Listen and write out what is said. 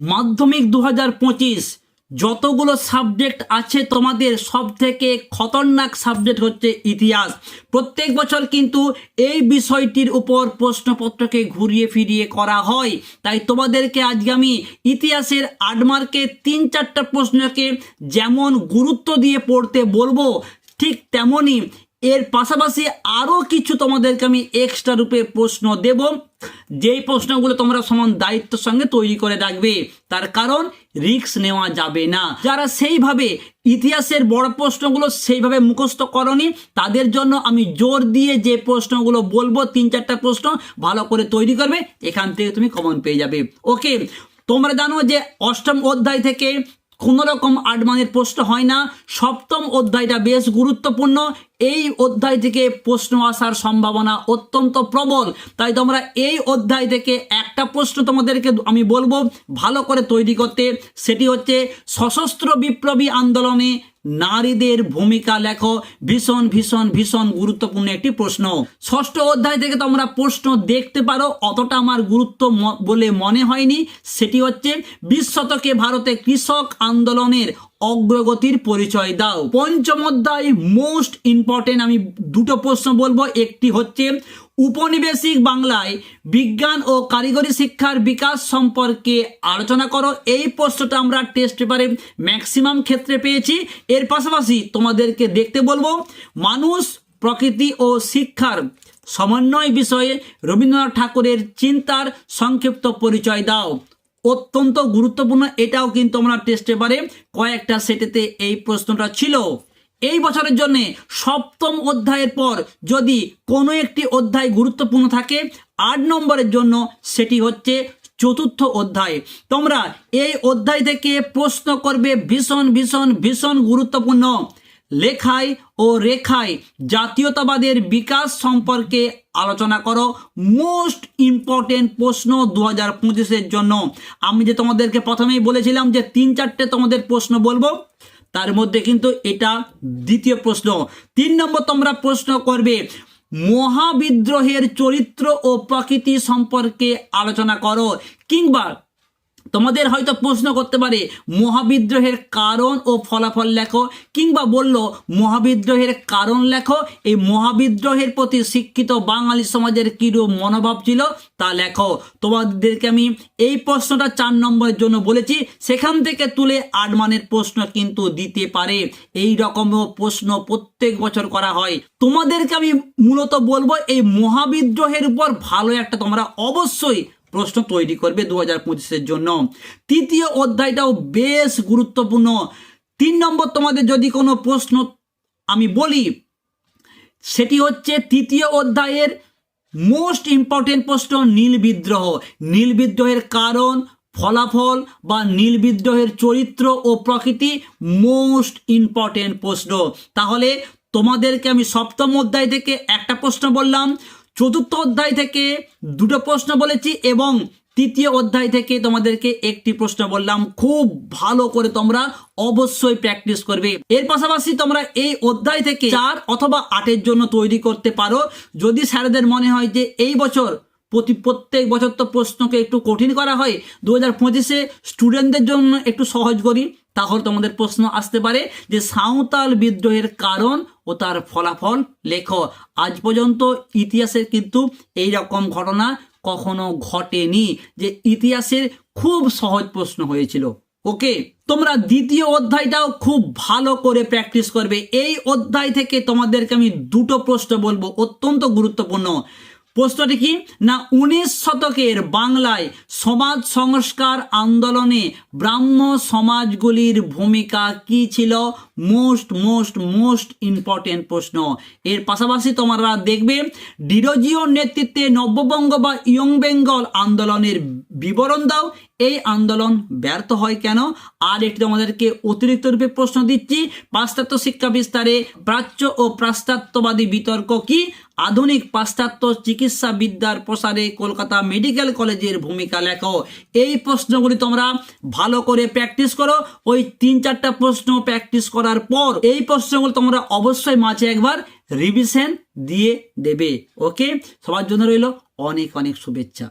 মাধ্যমিক দু হাজার পঁচিশ, যতগুলো সাবজেক্ট আছে তোমাদের সব থেকে খতরনাক সাবজেক্ট হচ্ছে ইতিহাস। প্রত্যেক বছর কিন্তু এই বিষয়টির উপর প্রশ্নপত্রকে ঘুরিয়ে ফিরিয়ে করা হয়। তাই তোমাদেরকে আজকে আমি ইতিহাসের আট মার্কে তিন চারটা প্রশ্নকে যেমন গুরুত্ব দিয়ে পড়তে বলব, ঠিক তেমনই এর পাশাপাশি আরও কিছু তোমাদেরকে আমি এক্সট্রা রূপে প্রশ্ন দেব। যেই প্রশ্নগুলো তোমরা সমান দায়িত্বের সঙ্গে তৈরি করে রাখবে, তার কারণ রিস্ক নেওয়া যাবে না। যারা সেইভাবে ইতিহাসের বড় প্রশ্নগুলো সেইভাবে মুখস্থ করনি, তাদের জন্য আমি জোর দিয়ে যে প্রশ্নগুলো বলব, তিন চারটা প্রশ্ন ভালো করে তৈরি করবে, এখান থেকে তুমি কমন পেয়ে যাবে। ওকে তোমরা জানো যে অষ্টম অধ্যায় থেকে কোনো রকম প্রশ্ন হয় না। সপ্তম অধ্যায়টা বেশ গুরুত্বপূর্ণ। এই অধ্যায় থেকে প্রশ্ন আসার সম্ভাবনা অত্যন্ত প্রবল। তাই তোমরা এই অধ্যায় থেকে একটা প্রশ্ন তোমাদেরকে আমি বলব ভালো করে তৈরি করতে। সেটি হচ্ছে, সশস্ত্র বিপ্লবী আন্দোলনে নারীদের ভূমিকা লেখো। ভীষণ ভীষণ ভীষণ গুরুত্বপূর্ণ একটি প্রশ্ন। ষষ্ঠ অধ্যায় থেকে তোমরা প্রশ্ন দেখতে পারো, অতটা আমার গুরুত্ব বলে মনে হয়নি। সেটি হচ্ছে, বিশ শতকে ভারতে কৃষক আন্দোলনের অগ্রগতির পরিচয় দাও। পঞ্চম অধ্যায় মোস্ট ইম্পর্টেন্ট আমি দুটো প্রশ্ন বলব। একটি হচ্ছে উপনিবেশিক বাংলায় বিজ্ঞান ও কারিগরি শিক্ষার বিকাশ সম্পর্কে আলোচনা করো। এই প্রশ্নটা আমরা টেস্ট পেপারে ম্যাক্সিমাম ক্ষেত্রে পেয়েছি। এর পাশাপাশি তোমাদেরকে দেখতে বলব, মানুষ, প্রকৃতি ও শিক্ষার সমন্বয় বিষয়ে রবীন্দ্রনাথ ঠাকুরের চিন্তার সংক্ষিপ্ত পরিচয় দাও। অত্যন্ত গুরুত্বপূর্ণ। এটাও কিন্তু আমরা টেস্ট পেপারে কয়েকটা সেটেতে এই প্রশ্নটা ছিল। এই বছরের জন্য সপ্তম অধ্যায়ের পর যদি কোনো একটি অধ্যায় গুরুত্বপূর্ণ থাকে, আট নম্বরের জন্য সেটি হচ্ছে চতুর্থ অধ্যায়। তোমরা এই অধ্যায় থেকে প্রশ্ন করবে ভীষণ ভীষণ ভীষণ গুরুত্বপূর্ণ। লেখায় ও রেখায় জাতীয়তাবাদের বিকাশ সম্পর্কে আলোচনা করো। মোস্ট ইম্পর্টেন্ট প্রশ্ন দু হাজার পঁচিশের জন্য। আমি যে তোমাদেরকে প্রথমেই বলেছিলাম যে তিন চারটে তোমাদের প্রশ্ন বলব, তার মধ্যে কিন্তু এটা দ্বিতীয় প্রশ্ন। তিন নম্বর তোমরা প্রশ্ন করবে, মহাবিদ্রোহের চরিত্র ও প্রকৃতি সম্পর্কে আলোচনা করো, কিংবা তোমাদের হয়তো প্রশ্ন করতে পারে, মহাবিদ্রোহের কারণ ও ফলাফল লেখো, কিংবা বলল, মহাবিদ্রোহের কারণ লেখো, এই মহাবিদ্রোহের প্রতি শিক্ষিত বাঙালি সমাজের কীরূপ মনোভাব ছিল তা লেখো। তোমাদেরকে আমি এই প্রশ্নটা চার নম্বরের জন্য বলেছি, সেখান থেকে তুলে আট মানের প্রশ্ন কিন্তু দিতে পারে। এই রকমও প্রশ্ন প্রত্যেক বছর করা হয়। তোমাদেরকে আমি মূলত বলব, এই মহাবিদ্রোহের উপর ভালো একটা তোমরা অবশ্যই প্রশ্ন তৈরি করবে দু হাজার পঁচিশের জন্য। তৃতীয় অধ্যায়টাও বেশ গুরুত্বপূর্ণ। তিন নম্বর তোমাদের যদি কোনো প্রশ্ন আমি বলি, সেটি হচ্ছে তৃতীয় অধ্যায়ের মোস্ট ইম্পর্টেন্ট প্রশ্ন নীল বিদ্রোহ। নীল বিদ্রোহের কারণ, ফলাফল বা নীল বিদ্রোহের চরিত্র ও প্রকৃতি মোস্ট ইম্পর্টেন্ট প্রশ্ন। তাহলে তোমাদেরকে আমি সপ্তম অধ্যায় থেকে একটা প্রশ্ন বললাম চতুর্থ অধ্যায় থেকে দুটো প্রশ্ন বলেছি এবং তৃতীয় অধ্যায় থেকে তোমাদেরকে একটি প্রশ্ন বললাম। খুব ভালো করে তোমরা অবশ্যই প্র্যাকটিস করবে। এর পাশাপাশি তোমরা এই অধ্যায় থেকে চার অথবা আটের জন্য তৈরি করতে পারো। যদি স্যারদের মনে হয় যে এই বছর প্রতি প্রত্যেক বছর তো প্রশ্নকে একটু কঠিন করা হয় দু হাজার পঁচিশে স্টুডেন্টদের জন্য একটু সহজ করি। তাহলে তোমাদের প্রশ্ন আসতে পারে যে সাঁওতাল বিদ্রোহের কারণ ও তার ফলাফল লেখো। আজ পর্যন্ত ইতিহাসের কিন্তু এই রকম ঘটনা কখনো ঘটেনি যে ইতিহাসের খুব সহজ প্রশ্ন হয়েছিল। ওকে? তোমরা দ্বিতীয় অধ্যায়টাও খুব ভালো করে প্র্যাকটিস করবে। এই অধ্যায় থেকে তোমাদেরকে আমি দুটো প্রশ্ন বলব, অত্যন্ত গুরুত্বপূর্ণ। প্রশ্নটি কি? না, উনিশ শতকের বাংলায় সমাজ সংস্কার আন্দোলনে ব্রাহ্ম সমাজগুলির ভূমিকা কি ছিল? মোস্ট মোস্ট মোস্ট ইম্পর্টেন্ট প্রশ্ন। এর পাশাপাশি তোমরা দেখবে, ডিরোজিও নেতৃত্বে নববঙ্গ বা ইয়ং বেঙ্গল আন্দোলনের বিবরণ দাও। এই আন্দোলন ব্যর্থ হয় কেন? আর একটি তোমাদেরকে অতিরিক্ত রূপে প্রশ্ন দিচ্ছি, পাশ্চাত্য শিক্ষা বিস্তারে প্রাচ্য ও পাশ্চাত্যবাদী বিতর্ক কি? আধুনিক পাশ্চাত্য চিকিৎসা বিদ্যার প্রসারে কলকাতা মেডিকেল কলেজের ভূমিকা লেখো। এই প্রশ্নগুলি তোমরা ভালো করে প্র্যাকটিস করো। ওই তিন চারটা প্রশ্ন প্র্যাকটিস করার পর এই প্রশ্নগুলো তোমরা অবশ্যই মাঝে একবার রিভিশন দিয়ে দেবে। ওকে সবার জন্য রইল অনেক অনেক শুভেচ্ছা।